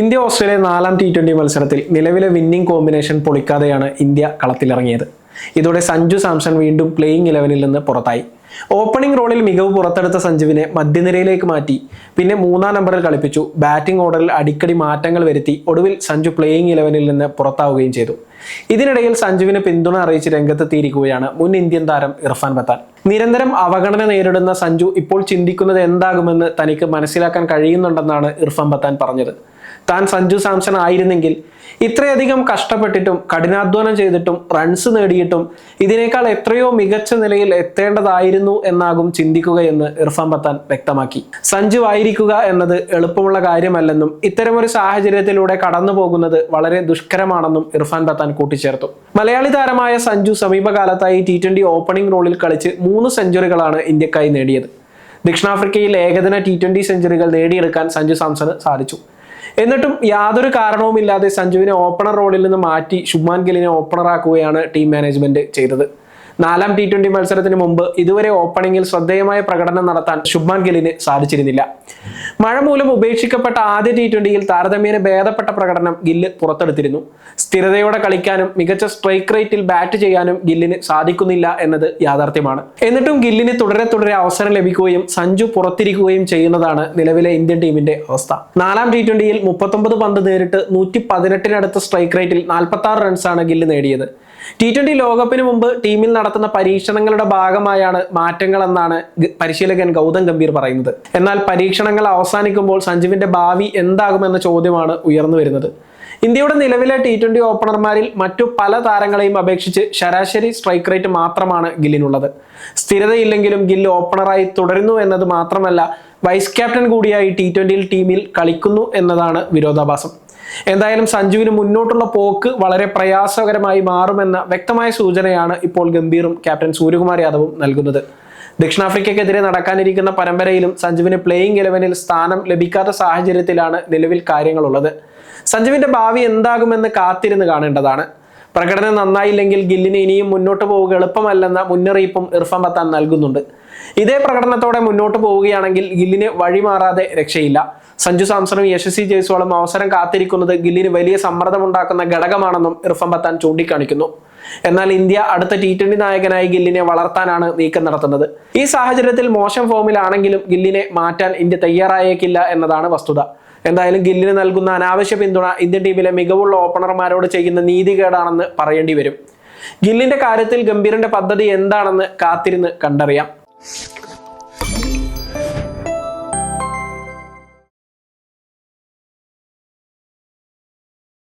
India Australia നാലാം T twenty മത്സരത്തിൽ നിലവിലെ വിന്നിംഗ് കോമ്പിനേഷൻ പൊളിക്കാതെയാണ് ഇന്ത്യ കളത്തിലിറങ്ങിയത്. ഇതോടെ സഞ്ജു സാംസൺ വീണ്ടും പ്ലേയിങ് ഇലവനിൽ നിന്ന് പുറത്തായി. ഓപ്പണിംഗ് റോളിൽ മികവ് പുറത്തെടുത്ത സഞ്ജുവിനെ മധ്യനിരയിലേക്ക് മാറ്റി. പിന്നെ മൂന്നാം നമ്പറിൽ കളിപ്പിച്ചു. ബാറ്റിംഗ് ഓർഡറിൽ അടിക്കടി മാറ്റങ്ങൾ വരുത്തി ഒടുവിൽ സഞ്ജു പ്ലേയിങ് ഇലവനിൽ നിന്ന് പുറത്താവുകയും ചെയ്തു. ഇതിനിടയിൽ സഞ്ജുവിന് പിന്തുണ അറിയിച്ച് രംഗത്തെത്തിയിരിക്കുകയാണ് മുൻ ഇന്ത്യൻ താരം ഇർഫാൻ പത്താൻ നിരന്തരം അവഗണന നേരിടുന്ന സഞ്ജു ഇപ്പോൾ ചിന്തിക്കുന്നത് എന്താകുമെന്ന് തനിക്ക് മനസ്സിലാക്കാൻ കഴിയുന്നുണ്ടെന്നാണ് ഇർഫാൻ പത്താൻ പറഞ്ഞത്. താൻ സഞ്ജു സാംസൺ ആയിരുന്നെങ്കിൽ ഇത്രയധികം കഷ്ടപ്പെട്ടിട്ടും കഠിനാധ്വാനം ചെയ്തിട്ടും റൺസ് നേടിയിട്ടും ഇതിനേക്കാൾ എത്രയോ മികച്ച നിലയിൽ എത്തേണ്ടതായിരുന്നു എന്നാകും ചിന്തിക്കുകയെന്ന് ഇർഫാൻ പത്താൻ വ്യക്തമാക്കി. സഞ്ജു ആയിരിക്കുക എന്നത് എളുപ്പമുള്ള കാര്യമല്ലെന്നും ഇത്തരമൊരു സാഹചര്യത്തിലൂടെ കടന്നു പോകുന്നത് വളരെ ദുഷ്കരമാണെന്നും ഇർഫാൻ പത്താൻ കൂട്ടിച്ചേർത്തു. മലയാളി താരമായ സഞ്ജു സമീപകാലത്തായി ടി ട്വന്റി ഓപ്പണിംഗ് റോളിൽ കളിച്ച് മൂന്ന് സെഞ്ചുറികളാണ് ഇന്ത്യക്കായി നേടിയത്. ദക്ഷിണാഫ്രിക്കയിൽ ഏകദിന ടി ട്വന്റി സെഞ്ചുറികൾ നേടിയെടുക്കാൻ സഞ്ജു സാംസണ് സാധിച്ചു. എന്നിട്ടും യാതൊരു കാരണവുമില്ലാതെ സഞ്ജുവിനെ ഓപ്പണർ റോളിൽ നിന്ന് മാറ്റി ശുഭ്മാൻ ഗില്ലിനെ ഓപ്പണറാക്കുകയാണ് ടീം മാനേജ്മെന്റ് ചെയ്തത്. നാലാം ടി ട്വന്റി മത്സരത്തിന് മുമ്പ് ഇതുവരെ ഓപ്പണിംഗിൽ ശ്രദ്ധേയമായ പ്രകടനം നടത്താൻ ശുഭ്മാൻ ഗില്ലിന് സാധിച്ചിരുന്നില്ല. മഴ മൂലം ഉപേക്ഷിക്കപ്പെട്ട ആദ്യ ടി ട്വന്റിയിൽ താരതമ്യേന ഭേദപ്പെട്ട പ്രകടനം ഗില്ല് പുറത്തെടുത്തിരുന്നു. സ്ഥിരതയോടെ കളിക്കാനും മികച്ച സ്ട്രൈക്ക് റേറ്റിൽ ബാറ്റ് ചെയ്യാനും ഗില്ലിന് സാധിക്കുന്നില്ല എന്നത് യാഥാർത്ഥ്യമാണ്. എന്നിട്ടും ഗില്ലിന് തുടരെ തുടരെ അവസരം ലഭിക്കുകയും സഞ്ജു പുറത്തിരിക്കുകയും ചെയ്യുന്നതാണ് നിലവിലെ ഇന്ത്യൻ ടീമിന്റെ അവസ്ഥ. നാലാം ടി ട്വന്റിയിൽ മുപ്പത്തൊമ്പത് പന്ത് നേരിട്ട് നൂറ്റി പതിനെട്ടിനടുത്ത് സ്ട്രൈക്ക് റേറ്റിൽ നാൽപ്പത്തി ആറ് റൺസാണ് ഗില്ല് നേടിയത്. ടി ട്വന്റി ലോകകപ്പിന് മുമ്പ് ടീമിൽ നടത്തുന്ന പരീക്ഷണങ്ങളുടെ ഭാഗമായാണ് മാറ്റങ്ങളെന്നാണ് പരിശീലകൻ ഗൗതം ഗംഭീർ പറയുന്നത്. എന്നാൽ പരീക്ഷണങ്ങൾ അവസാനിക്കുമ്പോൾ സഞ്ജുവിന്റെ ഭാവി എന്താകുമെന്ന ചോദ്യമാണ് ഉയർന്നു വരുന്നത്. ഇന്ത്യയുടെ നിലവിലെ ടി ട്വന്റി ഓപ്പണർമാരിൽ മറ്റു പല താരങ്ങളെയും അപേക്ഷിച്ച് ശരാശരി സ്ട്രൈക്ക് റേറ്റ് മാത്രമാണ് ഗില്ലിനുള്ളത്. സ്ഥിരതയില്ലെങ്കിലും ഗില്ല് ഓപ്പണറായി തുടരുന്നു എന്നത് മാത്രമല്ല വൈസ് ക്യാപ്റ്റൻ കൂടിയായി ടി ട്വന്റിയിൽ ടീമിൽ കളിക്കുന്നു എന്നതാണ് വിരോധാഭാസം. എന്തായാലും സഞ്ജുവിന് മുന്നോട്ടുള്ള പോക്ക് വളരെ പ്രയാസകരമായി മാറുമെന്ന വ്യക്തമായ സൂചനയാണ് ഇപ്പോൾ ഗംഭീറും ക്യാപ്റ്റൻ സൂര്യകുമാർ യാദവും നൽകുന്നത്. ദക്ഷിണാഫ്രിക്കയ്ക്കെതിരെ നടക്കാനിരിക്കുന്ന പരമ്പരയിലും സഞ്ജുവിന് പ്ലേയിങ് ഇലവനിൽ സ്ഥാനം ലഭിക്കാത്ത സാഹചര്യത്തിലാണ് നിലവിൽ കാര്യങ്ങളുള്ളത്. സഞ്ജുവിന്റെ ഭാവി എന്താകുമെന്ന് കാത്തിരുന്ന് കാണേണ്ടതാണ്. പ്രകടനം നന്നായില്ലെങ്കിൽ ഗില്ലിന് ഇനിയും മുന്നോട്ട് പോവുക എളുപ്പമല്ലെന്ന മുന്നറിയിപ്പും ഇർഫാൻ പത്താൻ നൽകുന്നുണ്ട്. ഇതേ പ്രകടനത്തോടെ മുന്നോട്ട് പോവുകയാണെങ്കിൽ ഗില്ലിന് വഴിമാറാതെ രക്ഷയില്ല. സഞ്ജു സാംസണും യശസ്വി ജയ്സ്വാളും അവസരം കാത്തിരിക്കുന്നത് ഗില്ലിന് വലിയ സമ്മർദ്ദമുണ്ടാക്കുന്ന ഘടകമാണെന്നും ഇർഫാൻ പത്താൻ ചൂണ്ടിക്കാണിക്കുന്നു. എന്നാൽ ഇന്ത്യ അടുത്ത ടി ട്വന്റി നായകനായി ഗില്ലിനെ വളർത്താനാണ് നീക്കം നടത്തുന്നത്. ഈ സാഹചര്യത്തിൽ മോശം ഫോമിലാണെങ്കിലും ഗില്ലിനെ മാറ്റാൻ ഇന്ത്യ തയ്യാറായേക്കില്ല എന്നതാണ് വസ്തുത. എന്തായാലും ഗില്ലിന് നൽകുന്ന അനാവശ്യ പിന്തുണ ഇന്ത്യൻ ടീമിലെ മികവുള്ള ഓപ്പണർമാരോട് ചെയ്യുന്ന നീതികേടാണെന്ന് പറയേണ്ടി വരും. ഗില്ലിന്റെ കാര്യത്തിൽ ഗംഭീരന്റെ പദ്ധതി എന്താണെന്ന് കാത്തിരുന്ന് കണ്ടറിയാം.